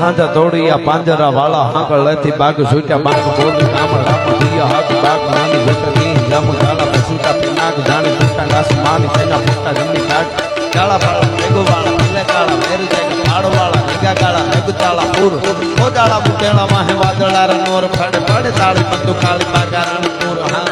સાંજા આ પાંજરા વાળા હાંકળ લેતી બાગ છૂટ્યા, બાગ બોલી રામ રામ દિયા, હાથ, બાગ, નાની જટની જામુ જાળા પસુટા પિનાક જાણી ફૂટા ગાસ માની તેના ફૂટા જમની કાટ કાળા વાળા મેઘો વાળા પીલે કાળા, મેરુ જાય કાળો વાળા નિગા કાળા મેઘ તાળા, પૂર મોજાળા મુટેણા માહે વાદળા રનોર ફડ ફડ, તાળી બંદુ કાળી બાગારણ હા હા.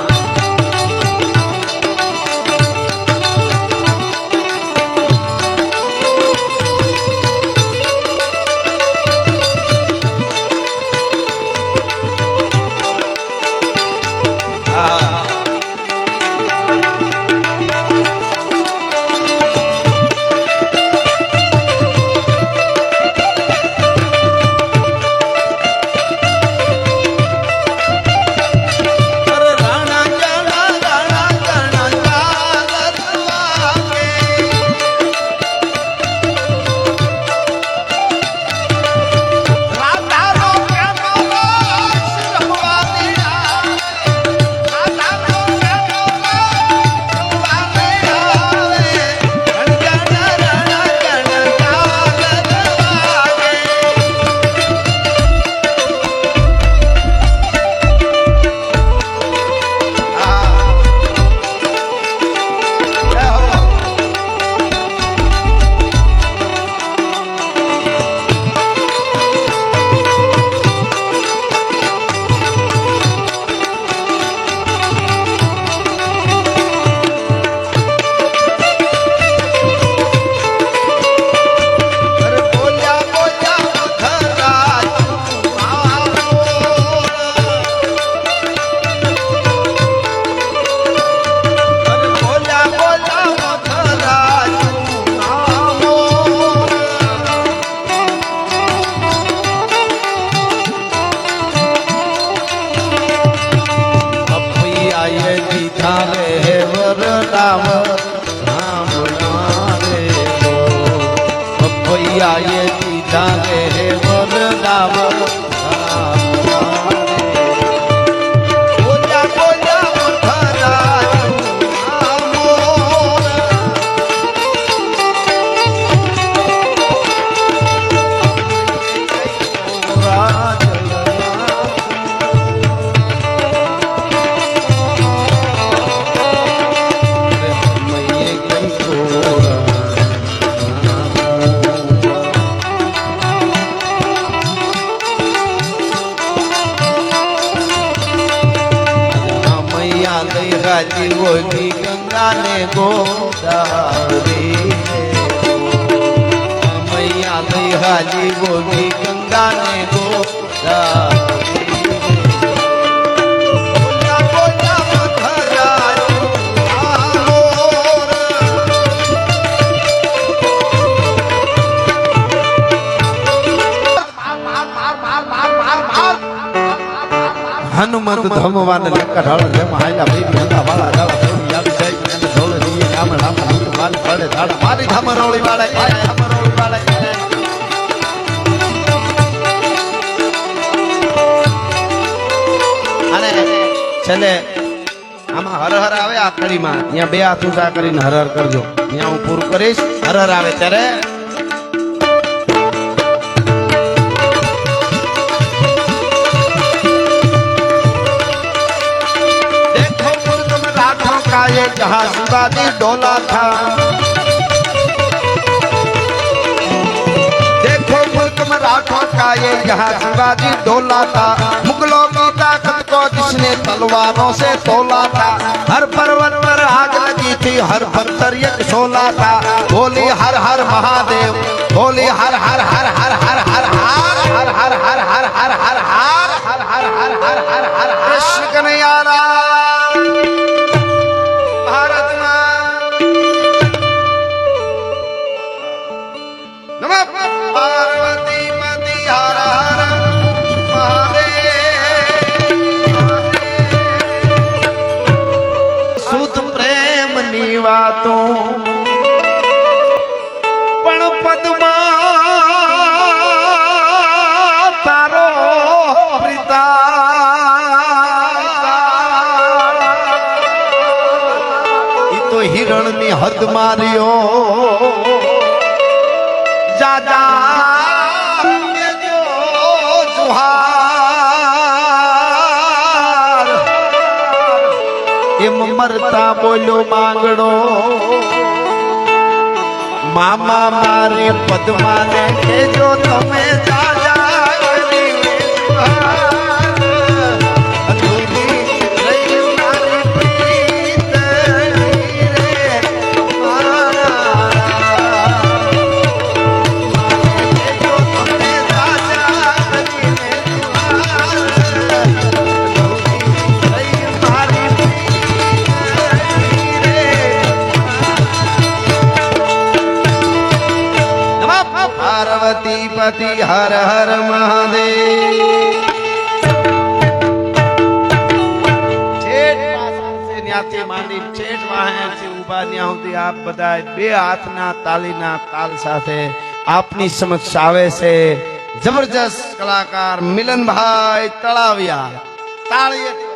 માતાએ દીધા રે વરદામ રામ રે પપૈયાએ દીધા રે વરદામ હાજી બોલી ગંગા ને ગોતા હનુમંત ધમવાન લકડ હળ જેમ હાલ્યા, ભાઈ ભેગા વાળા દાળા દાડે દાડા મારી ધામરોળી વાળે મારી ધામરોળી વાળે છેલ્લે, આમાં હરહર આવે આ આખડીમાં. અહીંયા બે હાથ ઊંચા કરીને હરહર કરજો. અહીંયા હું પૂરું કરીશ. હરહર આવે ત્યારે જહાં સુદાદી ડોલા થા. राठों का ये जहाँ शिवाजी डोला था मुगलों की ताकत को जिसने तलवारों से तोला था हर पर्वत पर आग लगी थी हर पत्थर एक शोला था बोली हर हर महादेव बोली हर हर हर हर हर हर हर हर हर हर हर हर हर हर हर हर हर हर हर कृष्ण कन्हैया હદ માર્યો. જાજા જુહાર. એમ મરતા બોલ્યો માંગડો મામા મારે પદ્માને કેજો તમે જાજા પાર્વતી પતિ હર હર મહાદેવ. ન્યાથી માંડી છેક વાહેથી ઊભા સુધી આપ બધાય બે હાથના તાલીના તાલ સાથે આપની સમક્ષ છે. જબરજસ્ત કલાકાર મિલનભાઈ તળાવિયા. તાળીએ